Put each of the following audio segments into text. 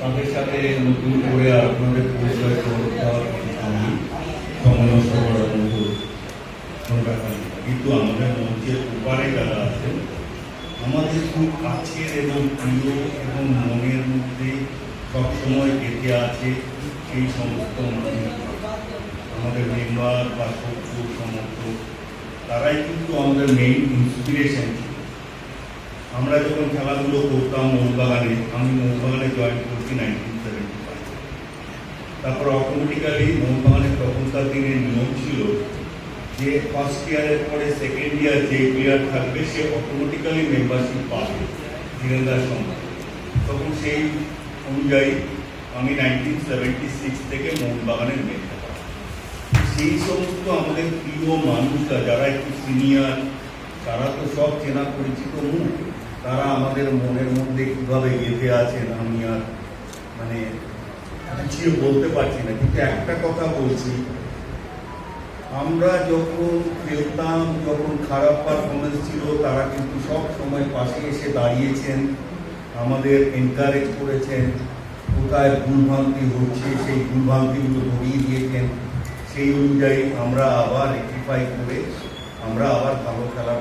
তাদের সাথে নতুন করে আপনাদের পরিচয় ব্যাপার কিন্তু আমাদের মঞ্চের উপারে যারা আছেন, আমাদের খুব কাছের এবং প্রিয় এবং মনের মধ্যে সবসময় গেঁথে আছে সেই সমস্ত মানুষ। আমাদের মেম্বার বা শত্রু সমর্থক, তারাই কিন্তু আমাদের মেইন ইন্সপিরেশন ছিল আমরা যখন খেলাধুলো করতাম মোহনবাগানে আমি মোহনবাগানে জয়েন তারপর অটোমেটিক্যালি মোহনবাগানের তখনকার দিনের নিয়ম ছিল যে ফার্স্ট ইয়ারের পরে সেকেন্ড ইয়ার যে প্লেয়ার থাকবে, সে অটোমেটিক্যালি মেম্বারশিপ পাবে ধীরেন্দার সঙ্গে। তখন সেই অনুযায়ী আমি নাইনটিন সেভেন্টি সিক্স থেকে মোহনবাগানের মেম্বার সেই সমস্ত আমাদের প্রিয় মানুষরা, যারা একটু সিনিয়র তারা তো সব চেনা পরিচিত মুখ তারা আমাদের মনের মধ্যে কীভাবে গেঁথে আছেন, আমি আর মানে গুছিয়ে বলতে পারছি না, কিন্তু একটা কথা বলছি আমরা যখন খেলতাম, যখন খারাপ পারফরমেন্স ছিল, তারা কিন্তু সব সময় পাশে এসে দাঁড়িয়েছেন, আমাদের এনকারেজ করেছেন, কোথায় ভুলভ্রান্তি হচ্ছে, সেই ভুলভ্রান্তিগুলো ধরিয়ে দিয়েছেন সেই অনুযায়ী আমরা আবার রেক্টিফাই করে, আমরা আবার ভালো খেলার।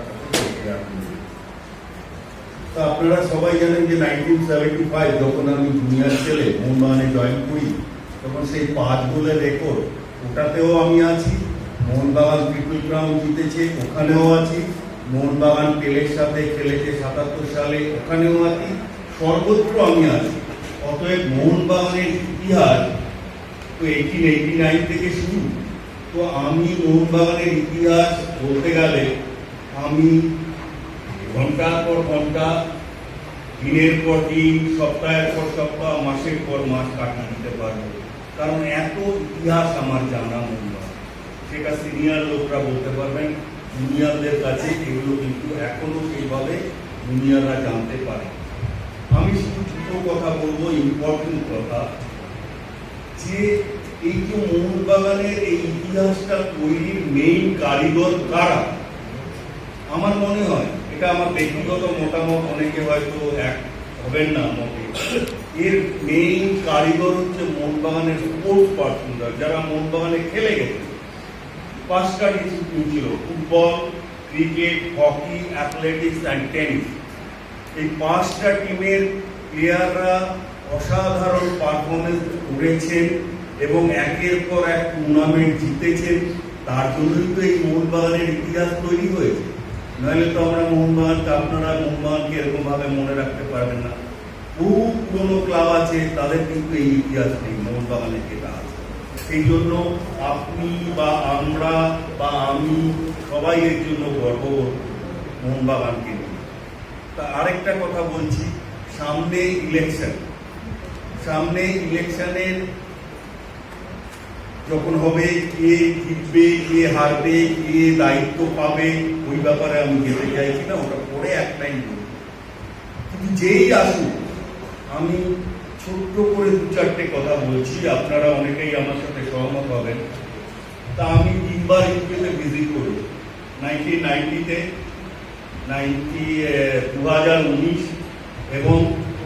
তা আপনারা সবাই জানেন যে নাইনটিন সেভেন্টি ফাইভ যখন আমি জুনিয়র ছেলে মোহনবাগানে জয়েন করি, তখন সেই পাঁচ গোলের রেকর্ড ওটাতেও আমি আছি। মোহনবাগান ট্রিপল ক্রাউন জিতেছে, ওখানেও আছি। মোহনবাগান পেলের সাথে খেলেছে সাতাত্তর সালে, ওখানেও আছি। সর্বত্র আমি আছি। অতএব মোহনবাগানের ইতিহাস তো এইটিন এইটি নাইন থেকে শুরু। তো আমি মোহনবাগানের ইতিহাস বলতে গেলে আমি ঘণ্টার পর ঘণ্টা, দিনের পর দিন, সপ্তাহের পর সপ্তাহ, মাসের পর মাস কাটিয়ে দিতে পারব। কারণ এত ইতিহাস আমার জানা মূল্য। সেটা সিনিয়র লোকরা বলতে পারবেন, জুনিয়রদের কাছে এগুলো কিন্তু এখনও সেইভাবে জুনিয়ররা জানতে পারে। আমি শুধু দুটো কথা বলব ইম্পর্টেন্ট কথা। যে এই যে মোহনবাগানের এই ইতিহাসটা তৈরির মেইন কারিগর কারা? আমার মনে হয় এটা আমার ব্যক্তিগত মতামত, অনেকে হয়তো এক হবেন না মতে এর মেইন কারিগর হচ্ছে মোহনবাগানের স্পোর্টস পার্সনরা যারা মোহনবাগানে খেলে গেছে। পাঁচটা ডিসিপ্লিন ছিল, football cricket hockey athletics and tennis এই পাঁচটা টিমের প্লেয়াররা অসাধারণ পারফরমেন্স করেছেন এবং একের পর এক টুর্নামেন্ট জিতেছেন। তার জন্যই তো এই মোহনবাগানের ইতিহাস তৈরি হয়েছে। নইলে তো আমরা মোহনবাগানকে আপনারা মোহনবাগানকে এরকমভাবে মনে রাখতে পারবেন না। বহু পুরনো ক্লাব আছে, তাদের কিন্তু এই ইতিহাস নেই মোহনবাগানের যেটা আছে। সেই জন্য আপনি বা আমরা বা আমি সবাই এর জন্য গর্ববোধ মোহনবাগানকে নিয়ে। তা আরেকটা কথা বলছি, সামনে ইলেকশন সামনে ইলেকশনের যখন হবে, কে জিতবে, কে হারবে, কে দায়িত্ব পাবে, ওই ব্যাপারে আমি যেতে চাইছি না, ওটা পরে এক লাইন কিন্তু যেই আসুক, আমি ছোট্ট করে দু চারটে কথা বলছি, আপনারা অনেকেই আমার সাথে সহমত হবেন। তা আমি তিনবার ইউপিতে ভিজিট করি নাইনটিন নাইনটিতে নাইনটি দু হাজার উনিশ, এবং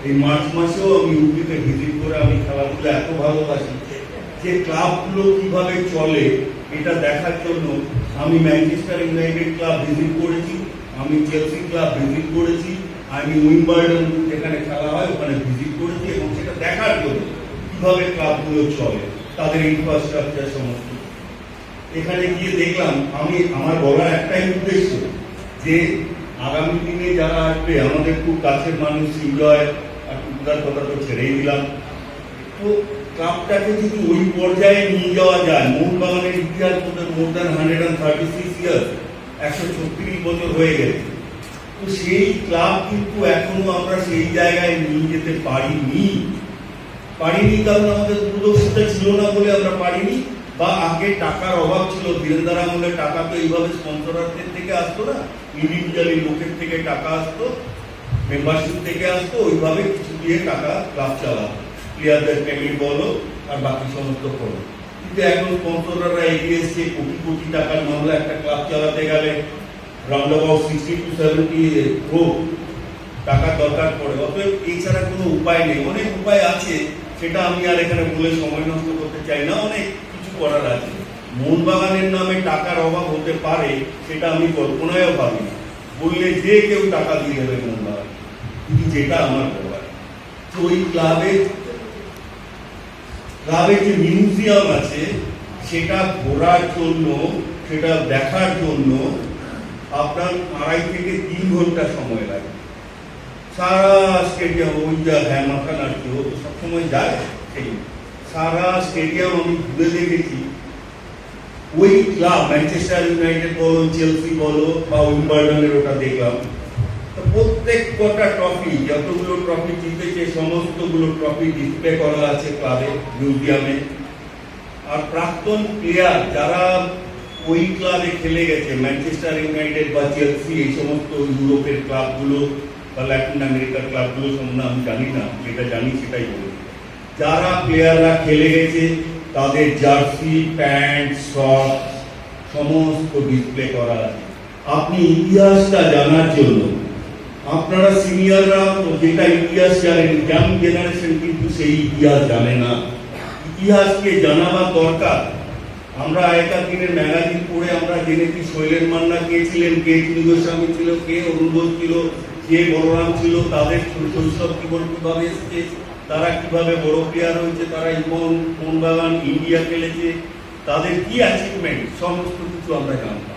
এই মার্চ মাসেও আমি ইউপিতে ভিজিট করে আমি খেলাধুলা এত ভালোবাসি। যে ক্লাবগুলো কীভাবে চলে, এটা দেখার জন্য আমি ম্যানচেস্টার ইউনাইটেড ক্লাব ভিজিট করেছি, আমি চেলসি ক্লাব ভিজিট করেছি, আমি উইম্বার্ডন যেখানে খেলা হয় ওখানে ভিজিট করেছি এবং সেটা দেখার জন্য কীভাবে ক্লাবগুলো চলে, তাদের ইনফ্রাস্ট্রাকচার সমস্ত। এখানে গিয়ে দেখলাম, আমি, আমার বলার একটাই উদ্দেশ্য যে আগামী দিনে যারা আসবে, আমাদের খুব কাছের মানুষ সিজয় আর টুকরার কথা তো ছেড়েই দিলাম। তো ক্লাবটাকে যদি ওই পর্যায়ে নিয়ে যাওয়া যায়, মোহনবাগানের ইতিহাস বোধহয় more than hundred and thirty six years একশো ছত্রিশ বছর হয়ে গেছে। তো সেই ক্লাব কিন্তু এখনও আমরা সেই জায়গায় নিয়ে যেতে পারিনি। পারিনি কারণ আমাদের দূরদর্শিতা ছিল না বলে আমরা পারিনি, বা আগে টাকার অভাব ছিল। বীরেন্দ্র আমলে টাকা তো এইভাবে স্পন্সরারদের থেকে আসতো না, ইন্ডিভিজুয়ালি লোকের থেকে টাকা আসতো মেম্বারশিপ থেকে আসতো, ওইভাবে কিছু দিয়ে টাকা ক্লাব চালাতো। প্লেয়ারদের পেমেন্ট বলো আর বাকি সমস্ত করো। কিন্তু এখন স্পন্সররা এগিয়ে এসছে, কোটি কোটি টাকার মামলা, একটা ক্লাব চালাতে গেলে round about sixty to seventy crore টাকার দরকার পড়ে। অতএব এছাড়া কোনো উপায় নেই। অনেক উপায় আছে, সেটা আমি আর এখানে বলে সময় নষ্ট করতে চাই না। অনেক কিছু করার আছে। মোহনবাগানের নামে টাকার অভাব হতে পারে, সেটা আমি কল্পনায়ও ভাবি। বললে যে কেউ টাকা দিয়ে দেবে মোহনবাগান। কিন্তু যেটা আমার বলার। তো ওই ক্লাবে ক্লাবে যে মিউজিয়াম আছে, সেটা ঘোরার জন্য, সেটা দেখার জন্য আপনার আড়াই থেকে তিন ঘণ্টা সময় লাগে। সারা স্টেডিয়াম ওই যা হ্যাঁ মাথা নাড়ছে ও সবসময় যায় সেই। সারা স্টেডিয়াম আমি ঘুরে দেখেছি। ওই ক্লাব, ম্যানচেস্টার ইউনাইটেড বলো, চেলসি বলো, বা উইম্বারডনের ওটা দেখলাম। প্রত্যেক কটা ট্রফি যতগুলো ট্রফি জিতেছে, সমস্তগুলো ট্রফি ডিসপ্লে করা আছে ক্লাবে মিউজিয়ামে আর প্রাক্তন প্লেয়ার যারা ওই ক্লাবে খেলে গেছে ম্যানচেস্টার ইউনাইটেড বা চেলসি এই সমস্ত ইউরোপের ক্লাবগুলো বা ল্যাটিন আমেরিকার ক্লাবগুলো সম্বন্ধে আমি জানি না, যেটা জানি সেটাই বলি যারা প্লেয়াররা খেলে গেছে, তাদের জার্সি প্যান্ট শর্ট সমস্ত ডিসপ্লে করা আছে। আপনি ইতিহাসটা জানার জন্য আপনারা সিনিয়ররা যেটা ইতিহাস জানেন ইয়াং জেনারেশন কিন্তু সেই ইতিহাস জানে না। ইতিহাসকে জানাবার দরকার। আমরা আগেকার দিনের ম্যাগাজিন পড়ে আমরা জেনেছি শৈলেন মান্না কে ছিলেন, কে গোস্বামী ছিল, কে অরুণ ছিল, কে বলরাম ছিল, তাদের শৈশব জীবন কীভাবে এসেছে, তারা কীভাবে বড় প্লেয়ার হয়েছে, তারা ইমন, মোহনবাগান, ইন্ডিয়া খেলেছে, তাদের কি অ্যাচিভমেন্ট সমস্ত কিছু আমরা জানতাম।